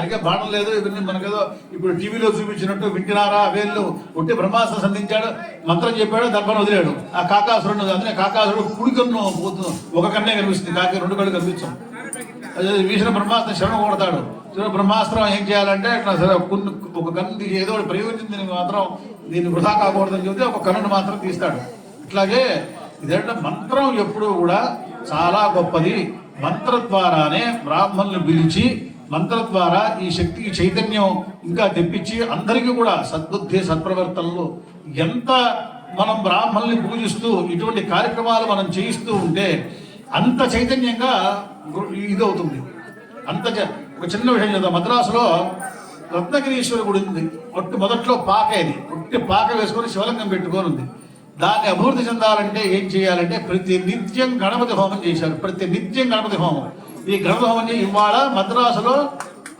ఆయనకే బాణం లేదు ఇవన్నీ మనకేదో ఇప్పుడు టీవీలో చూపించినట్టు వింటున్నారా? వేళ్ళు ఒట్టి బ్రహ్మాస్త్రం సంధించాడు మంత్రం చెప్పాడు దర్భను వదిలాడు. ఆ కాకాసురుడు అందుకే కాకాసురుడు కుడికన్ను పోతుంది ఒక కన్నే కనిపిస్తుంది. కాకి రెండు కళ్ళు కనిపించం అదే వీసిన బ్రహ్మాస్త్రం శరణ కొడతాడు. బ్రహ్మాస్త్రం ఏం చేయాలంటే సరే కొన్ని ఒక కన్ను ఏదో ప్రయోజనం దీనికి మాత్రం దీన్ని వృధా కాకూడదని చెబితే ఒక కన్నును మాత్రం తీస్తాడు. ఇట్లాగే ఇదంటే మంత్రం ఎప్పుడూ కూడా చాలా గొప్పది. మంత్ర ద్వారానే బ్రాహ్మణులు పిలిచి మంత్ర ద్వారా ఈ శక్తికి చైతన్యం ఇంకా తెప్పించి అందరికీ కూడా సద్బుద్ధి సత్ప్రవర్తనలు ఎంత మనం బ్రాహ్మణుల్ని పూజిస్తూ ఇటువంటి కార్యక్రమాలు మనం చేయిస్తూ ఉంటే అంత చైతన్యంగా ఇది అవుతుంది అంత చ- ఒక చిన్న విషయం చెప్తా. మద్రాసులో రత్నగిరీశ్వర గుడి ఉంది. ఒట్టి మొదట్లో పాక ఇది. ఒట్టి పాక వేసుకొని శివలింగం పెట్టుకొని ఉంది. దాన్ని అభివృద్ధి చెందాలంటే ఏం చేయాలంటే ప్రతి నిత్యం గణపతి హోమం చేశారు. ప్రతి నిత్యం గణపతి హోమం. ఈ గణపతి ఇవాళ మద్రాసులో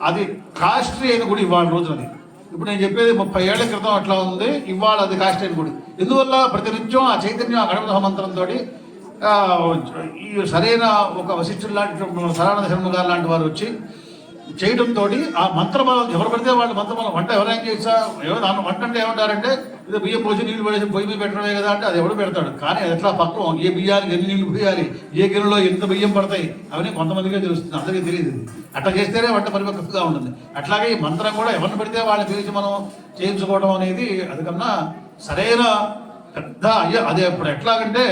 అది కాస్ట్రీ అయిన గుడి ఇవాళ రోజునది ఇప్పుడు నేను చెప్పేది ముప్పై ఏళ్ళ క్రితం అట్లా ఉంది ఇవాళ అది కాస్ట్రీ అయిన గుడి. ఎందువల్ల ప్రతినిత్యం ఆ చైతన్యం ఆ గణపతి హోమంత్రంతో ఈ సరైన ఒక వశిష్ఠుడు లాంటి సరానంద శర్మ గారు లాంటి వారు వచ్చి చేయడంతో ఆ మంత్రబలం ఎవరు పడితే వాళ్ళు మంత్రబలం వంట ఎవరైనా చేసా ఎవరు దాని వంట అంటే ఏమంటారంటే ఇది బియ్యం పోసి నీళ్ళు పడేసి పొయ్యి మీద పెట్టడమే కదా అంటే అది ఎవడు పెడతాడు. కానీ అది ఎట్లా పక్కం? ఏ బియ్యానికి ఎన్ని నీళ్ళు పోయాలి? ఏ గిన్నెలో ఎంత బియ్యం పడతాయి? అవన్నీ కొంతమందికే తెలుస్తుంది. అందరికీ తెలియదు. అట్లా చేస్తేనే వంట పరిపక్వతగా ఉంటుంది. అట్లాగే ఈ మంత్రం కూడా ఎవరిని పడితే వాళ్ళని పిలిచి మనం చేయించుకోవడం అనేది అదికన్నా సరైన పెద్ద అయ్యో. అదే ఇప్పుడు ఎట్లాగంటే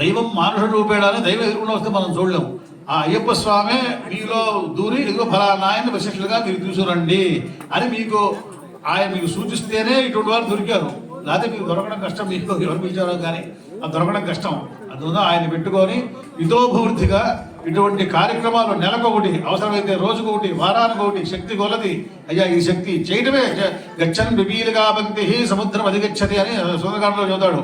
దైవం మానుష రూపేణాన్ని దైవం ఎదుర్కొని వస్తే మనం చూడలేము. ఆ అయ్యప్ప స్వామి మీలో దూరి ఇదిగో ఫలానా ఆయన వశిష్ఠులుగా మీరు తీసుకురండి అని మీకు ఆయన మీకు సూచిస్తేనే ఇటువంటి వారు దొరికారు. లేకపోతే మీకు దొరకడం కష్టం మీకు ఎవరు పిలిచారో కానీ అది దొరకడం కష్టం. అందువల్ల ఆయన పెట్టుకొని ఇతోభివృద్ధిగా ఇటువంటి కార్యక్రమాలు నెలకొకటి అవసరమైతే రోజుకొకటి వారానికి ఒకటి శక్తి కొలది. అయ్యా ఈ శక్తి చేయడమే గచ్చన్ బిబీలుగా బంతి సముద్రం అధిగచ్చది అని సుందరకాండలో చదువుతాడు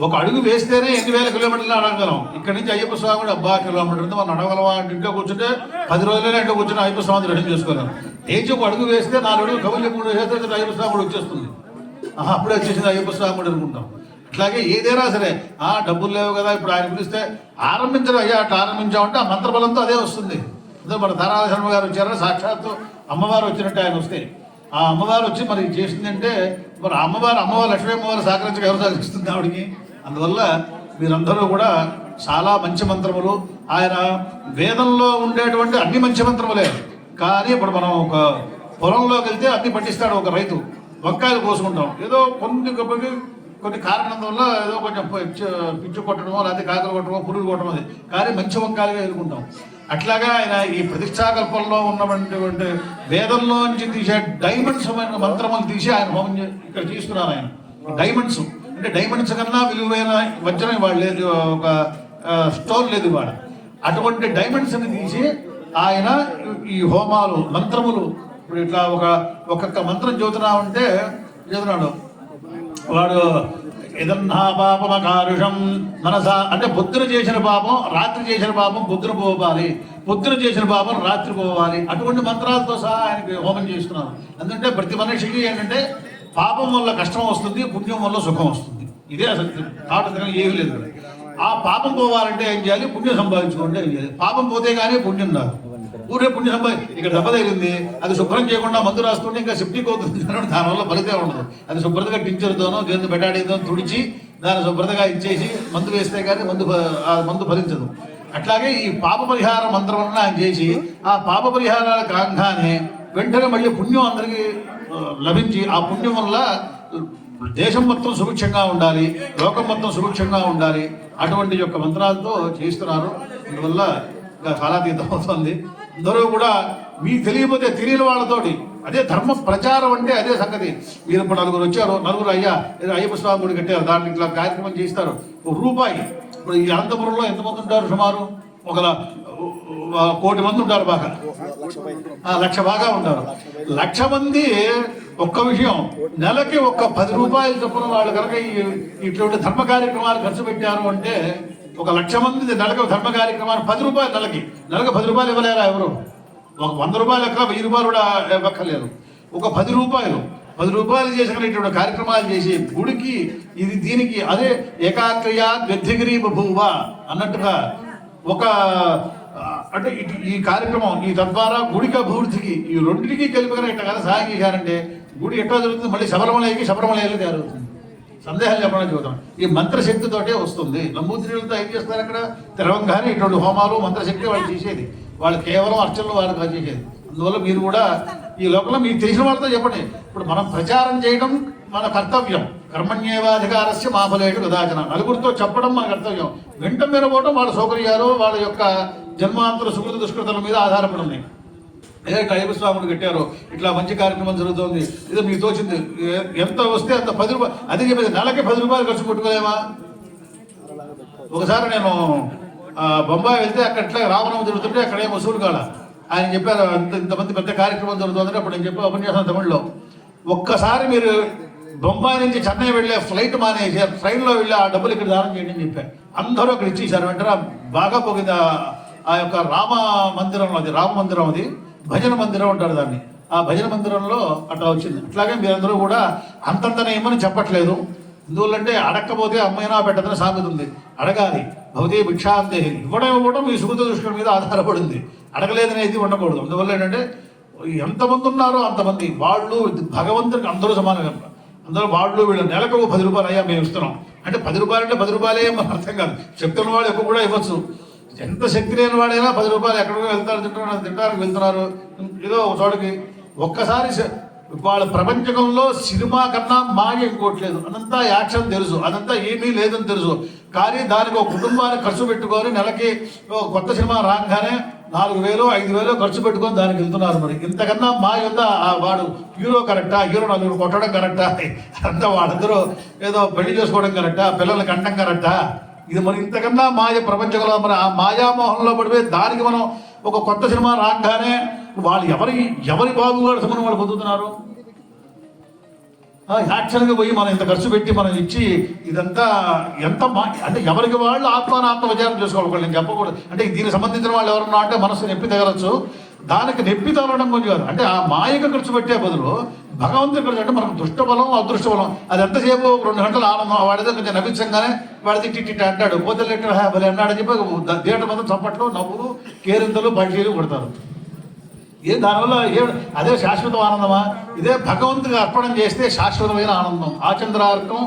ఒక అడుగు వేస్తేనే ఎన్ని వేల కిలోమీటర్లు అడగలం ఇక్కడ నుంచి అయ్యప్ప స్వామి కూడా అబ్బా కిలోమీటర్ మనం అడగలమా అంటే ఇంట్లో కూర్చుంటే పది రోజులైనా ఇంట్లో కూర్చుని అయ్యప్ప స్వామి దర్శనం చేసుకోలేం లేచి ఒక అడుగు వేస్తే నాలుగు అడుగు కబుర్లు మూడు వేస్తే అయ్యప్ప స్వామి కూడా వచ్చేస్తుంది. ఆహా అప్పుడే వచ్చేసింది అయ్యప్ప స్వామి కూడా అనుకుంటాం. అట్లాగే ఏదైనా సరే ఆ డబ్బులు లేవు కదా ఇప్పుడు ఆయన పిలిస్తే ఆరంభించరు అయ్యా అట్లా ఆరంభించామంటే ఆ మంత్రబలంతో అదే వస్తుంది. అదే మన తారాల శర్మ గారు వచ్చారా సాక్షాత్తు అమ్మవారు వచ్చినట్టు ఆయన వస్తే. ఆ అమ్మవారు వచ్చి మరి చేసిందంటే మరి అమ్మవారు అమ్మవారు లక్ష్మీ అమ్మవారు సహకరించక ఎవరు సహకరిస్తుంది అందువల్ల మీరందరూ కూడా చాలా మంచి మంత్రములు. ఆయన వేదంలో ఉండేటువంటి అన్ని మంచి మంత్రములే. కానీ ఇప్పుడు మనం ఒక పొలంలోకి వెళ్తే అన్ని పట్టిస్తాడు ఒక రైతు. వంకాయలు కోసుకుంటాం. ఏదో కొన్ని కొన్ని కొన్ని కారణం వల్ల ఏదో కొంచెం పిచ్చు కొట్టడమో లేకపోతే కాకలు కొట్టడమో పురుగు కొట్టడం అది. కానీ మంచి వంకాయలుగా ఎదుర్కొంటాం. అట్లాగా ఆయన ఈ ప్రతిష్టాకల్పంలో ఉన్నటువంటి వేదంలో నుంచి తీసే డైమండ్స్ మంత్రములు తీసి ఆయన హోమం ఇక్కడ తీసుకున్నారు ఆయన. డైమండ్స్. అంటే డైమండ్స్ కన్నా విలువైన వచ్చిన వాళ్ళు లేదు ఒక స్టోన్ లేదు ఇవాళ. అటువంటి డైమండ్స్ని తీసి ఆయన ఈ హోమాలు మంత్రములు ఇప్పుడు ఇట్లా ఒక ఒక్కొక్క మంత్రం చదువుతున్నా ఉంటే చదువుతున్నాడు. వాడు ఏదన్నా పాపమ కారుషం మనస అంటే పొద్దున చేసిన పాపం రాత్రి చేసిన పాపం బుద్ధుని పోవాలి. పొద్దున చేసిన పాపం రాత్రి పోవాలి. అటువంటి మంత్రాలతో సహా ఆయనకి హోమం చేస్తున్నాను ఎందుకంటే ప్రతి మనిషికి ఏంటంటే పాపం వల్ల కష్టం వస్తుంది పుణ్యం వల్ల సుఖం వస్తుంది. ఇదే అసలు తాటకం ఏమీ లేదు ఆ పాపం పోవాలంటే ఏం చేయాలి? పుణ్యం సంపాదించుకుంటే ఏం చేయాలి? పాపం పోతే కానీ పుణ్యం రాదు. ఊరే పుణ్యం సంపాది ఇక్కడ దెబ్బ తగిలింది అది శుభ్రం చేయకుండా మందు రాసుకుంటే ఇంకా సెప్టిక్ అవుతుంది దానివల్ల ఫలితే ఉండదు. అది శుభ్రతగా టించర్తోనో దేని బెటాడీతో తుడిచి దాన్ని శుభ్రతగా ఇచ్చేసి మందు వేస్తే కానీ మందు మందు ఫలించదు. అట్లాగే ఈ పాప పరిహార మంత్రం వలన ఆయన చేసి ఆ పాప పరిహారాల కాగానే వెంటనే మళ్ళీ పుణ్యం అందరికీ లభించి ఆ పుణ్యం వల్ల దేశం మొత్తం సుభిక్షంగా ఉండాలి లోకం మొత్తం సుభిక్షంగా ఉండాలి అటువంటి యొక్క మంత్రాలతో చేస్తున్నారు అందువల్ల ఇంకా కాలాతీతం అవుతుంది అందరూ కూడా మీకు తెలియకపోతే తెలియని వాళ్ళతోటి అదే ధర్మ ప్రచారం అంటే అదే సంగతి. మీరు ఇప్పుడు నలుగురు వచ్చారు నలుగురు అయ్యా అయ్యప్ప స్వామి గుడి కట్టారు దాంట్లో ఇట్లా కార్యక్రమం చేస్తారు ఒక రూపాయి. ఇప్పుడు ఈ అనంతపురంలో ఎంతమంది ఉంటారు సుమారు? ఒక కోటి మంది ఉంటారు బాగా. లక్ష బాగా ఉంటారు. లక్ష మంది ఒక్క విషయం. నెలకి ఒక్క పది రూపాయలు చొప్పున వాళ్ళు కనుక ఇటువంటి ధర్మ కార్యక్రమాలు ఖర్చు పెట్టారు అంటే ఒక లక్ష మంది నెలకు ధర్మ కార్యక్రమాలు పది రూపాయలు నెలకి. నెలకు పది రూపాయలు ఇవ్వలేరా ఎవరు? ఒక వంద రూపాయలు లెక్క వెయ్యి రూపాయలు కూడా ఇవ్వక్కర్లేదు. ఒక పది రూపాయలు. పది రూపాయలు చేసిన ఇటువంటి కార్యక్రమాలు చేసి గుడికి ఇది దీనికి అదే ఏకాగ్రయ గద్దిగిరి బభూవ అన్నట్టుగా ఒక అంటే ఇటు ఈ కార్యక్రమం ఈ తద్వారా గుడికి అభివృద్ధికి ఈ రెండింటికి కలిపిన ఇట్లా కదా సహాయం చేశారంటే గుడి ఎట్లా జరుగుతుంది మళ్ళీ శబరిమలకి శబరిమలకి జరుగుతుంది సందేహాలు చెప్పడం చూద్దాం ఈ మంత్రశక్తితోటే వస్తుంది. నంబూతిరిలతో ఏం చేస్తారు అక్కడ? తెరవంగానే ఇటువంటి హోమాలు మంత్రశక్తి వాళ్ళు చేసేది. వాళ్ళు కేవలం అర్చనలు వాళ్ళు చేసేది. అందువల్ల మీరు కూడా ఈ లోపల మీకు తెలిసిన వాళ్ళతో చెప్పండి. ఇప్పుడు మనం ప్రచారం చేయడం మన కర్తవ్యం. కర్మణ్యేవాధికారస్య మాఫలేటు కదాచన. నలుగురితో చెప్పడం మన కర్తవ్యం. వెంట మెరపోవడం వాళ్ళ సౌకర్యాలు వాళ్ళ యొక్క జన్మాంతర సుకృత దుష్కృతల మీద ఆధారపడి ఉన్నాయి. ఏ అయ్యప్ప స్వాముడు కట్టారు. ఇట్లా మంచి కార్యక్రమం జరుగుతోంది. ఇది మీకు తోచింది. ఎంత వస్తే అంత పది రూపాయలు. అదే చెప్పేది నెలకి పది రూపాయలు ఖర్చు పెట్టుకోలేమా? ఒకసారి నేను బొంబాయి వెళ్తే అక్కడ ఇట్లా రామనవం జరుగుతుంటే అక్కడ ఏం వసూలు కాల ఆయన చెప్పారు అంత ఇంతమంది పెద్ద కార్యక్రమం జరుగుతుందంటే అప్పుడు నేను చెప్పి ఉపన్యాసం తమిళ్ళో. ఒక్కసారి మీరు బొంబాయి నుంచి చెన్నై వెళ్ళే ఫ్లైట్ మానేసి ట్రైన్లో వెళ్ళి ఆ డబ్బులు ఇక్కడ దానం చేయండి అని చెప్పారు అందరూ అక్కడ ఇచ్చేసారు వెంటనే బాగా పోగింది ఆ- యొక్క రామ మందిరం అది రామ మందిరం అది భజన మందిరం అంటారు దాన్ని. ఆ భజన మందిరంలో అట్లా వచ్చింది. అట్లాగే మీరందరూ కూడా అంతంతనేమని చెప్పట్లేదు. ఎందువల్లంటే అడక్కపోతే అమ్మైనా పెట్టదని సామెత ఉంది. అడగాలి. భవతి భిక్షాందేహి ఇవ్వడం ఇవ్వడం మీ సుగత దృష్టి మీద ఆధారపడింది. అడగలేదనేది ఉండకూడదు. అందువల్ల ఏంటంటే ఎంతమంది ఉన్నారో అంతమంది. వాళ్ళు భగవంతుడికి అందరూ సమానం అందరూ వాళ్ళు వీళ్ళు నెలకు ఒక పది రూపాయలు అయ్యా మేము ఇస్తున్నాం. అంటే పది రూపాయలు అంటే పది రూపాయలే మన అర్థం కాదు. చెప్తున్న వాళ్ళు ఎక్కువ కూడా ఇవ్వచ్చు. ఎంత శక్తి లేని వాడైనా పది రూపాయలు ఎక్కడికో వెళ్తారు తింటున్నారు తింటానికి వెళ్తున్నారు. ఏదో ఒక చోటకి ఒక్కసారి వాళ్ళ ప్రపంచకంలో సినిమా కన్నా మాయ ఇంకోట్లేదు అదంతా యాక్షన్ తెలుసు. అదంతా ఏమీ లేదని తెలుసు. కానీ దానికి ఒక కుటుంబాన్ని ఖర్చు పెట్టుకొని నెలకి కొత్త సినిమా రాగానే నాలుగు వేలు ఐదు వేలు ఖర్చు పెట్టుకొని దానికి వెళ్తున్నారు మరి. ఇంతకన్నా మా ఉందా? ఆ వాడు హీరో కరెక్టా? హీరో నలుగురు కొట్టడం కరెక్టా? అంతా వాళ్ళందరూ ఏదో పెళ్ళి చేసుకోవడం కరెక్టా? పిల్లలకి కంటం కరెక్టా? ఇది మరి ఇంతకన్నా మాయ ప్రపంచంలో మన ఆ మాయామోహంలో పడిపోయి దానికి మనం ఒక కొత్త సినిమా రాగానే వాళ్ళు ఎవరి ఎవరి బాబుగారు సమయం వాళ్ళు పొందుతున్నారు? యాక్షన్గా యాక్షన్కి పోయి మనం ఇంత ఖర్చు పెట్టి మనం ఇచ్చి ఇదంతా ఎంత మా అంటే ఎవరికి వాళ్ళు ఆత్మానాత్మ విచారం చేసుకోవాలి నేను చెప్పకూడదు. అంటే దీనికి సంబంధించిన వాళ్ళు ఎవరన్నా అంటే మనసు నొప్పి తగలచ్చు. దానికి నొప్పి తగలడం కొంచెం కాదు. అంటే ఆ మాయకు ఖర్చు పెట్టే బదులు భగవంతుడు ఇక్కడ అంటే మనకు దుష్ట బలం అదృష్ట బలం అది ఎంతసేపు ఒక రెండు గంటలు ఆనందం వాడితే కొంచెం వాడి వాడితే టిట్టి అంటాడు. పోతే హ్యాపీ అన్నాడు అని చెప్పి థియేటర్ మొత్తం చప్పట్లు నవ్వులు కేరింతలు బయలు కొడతారు. ఏ దానివల్ల ఏ అదే శాశ్వత ఆనందమా? ఇదే భగవంతుడికి అర్పణం చేస్తే శాశ్వతమైన ఆనందం. ఆచంద్రార్కం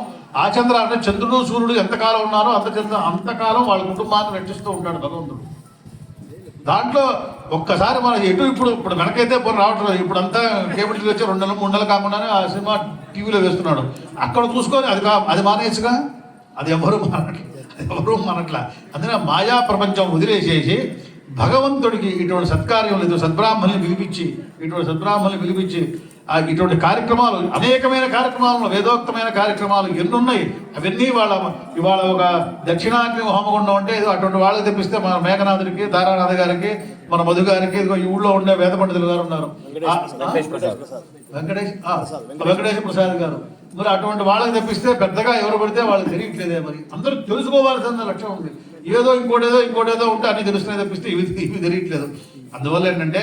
ఆచంద్రార్కం చంద్రుడు సూర్యుడు ఎంతకాలం ఉన్నారో అంత చంద్ర అంతకాలం వాళ్ళ కుటుంబాన్ని రక్షిస్తూ ఉంటాడు భగవంతుడు. దాంట్లో ఒక్కసారి మన ఎటు ఇప్పుడు ఇప్పుడు వెనకైతే పోనీ రావట్లేదు. ఇప్పుడు అంతా కేబుల్ టీవీ వచ్చి రెండు నెలలు మూడు నెలలు కాకుండానే ఆ సినిమా టీవీలో వేస్తున్నాడు. అక్కడ చూసుకొని అది కా- అది మానేసుగా అది ఎవరు మానట్ల. అది ఎవరు మానట్ల. అందుకని మాయా ప్రపంచం వదిలేసేసి భగవంతుడికి ఇటువంటి సత్కార్యం లేదు. సద్బ్రాహ్మణుని పిలిపించి ఇటువంటి సద్బ్రాహ్మణుని పిలిపించి ఇటువంటి కార్యక్రమాలు అనేకమైన కార్యక్రమాలు వేదోక్తమైన కార్యక్రమాలు ఎన్ని ఉన్నాయి అవన్నీ వాళ్ళ ఇవాళ ఒక దక్షిణాగ్ని హోమగుండం అంటే అటువంటి వాళ్ళకి తెప్పిస్తే మన మేఘనాథుడికి తారానాథ గారికి మన మధు గారికి ఇదిగో ఈ ఊళ్ళో ఉండే వేద పండితులు గారు ఉన్నారు? వెంకటేష్ వెంకటేశ్వర ప్రసాద్. గారు. మరి అటువంటి వాళ్ళకి తెప్పిస్తే పెద్దగా ఎవరు పడితే వాళ్ళకి తెలియట్లేదే మరి. అందరూ తెలుసుకోవాల్సిన లక్ష్యం ఉంది. ఏదో ఇంకోటేదో ఇంకోటేదో ఉంటే అన్ని తెలుస్తున్నాయి తప్పిస్తే ఇవి ఇవి తెలియట్లేదు. అందువల్ల ఏంటంటే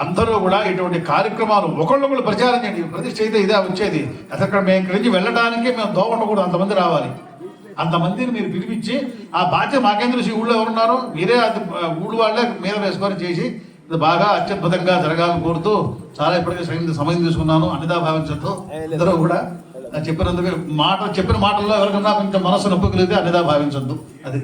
అందరూ కూడా ఇటువంటి కార్యక్రమాలు ఒకళ్ళొకళ్ళు ప్రచారం చేయండి. ప్రతిష్ట అయితే ఇదే వచ్చేది. అసలు మేము ఇక్కడి నుంచి వెళ్ళడానికి మేము దోవకుండా అంతమంది రావాలి. అంతమందిని మీరు పిలిపించి ఆ బాధ్యత మాకేం శ్రీ ఊళ్ళో ఎవరున్నారు మీరే అది ఊళ్ళో వాళ్ళే మీద వేసుకొని చేసి ఇది బాగా అత్యద్భుతంగా జరగాలని కోరుతూ చాలా ఇప్పటికే సమయం సమయం తీసుకున్నాను. అనిదా భావించద్దు ఇద్దరు కూడా చెప్పినందుకు మాట చెప్పిన మాటల్లో ఎవరికన్నా కొంచెం మనసు నొప్పి కలిగితే అనిదా భావించద్దు అది.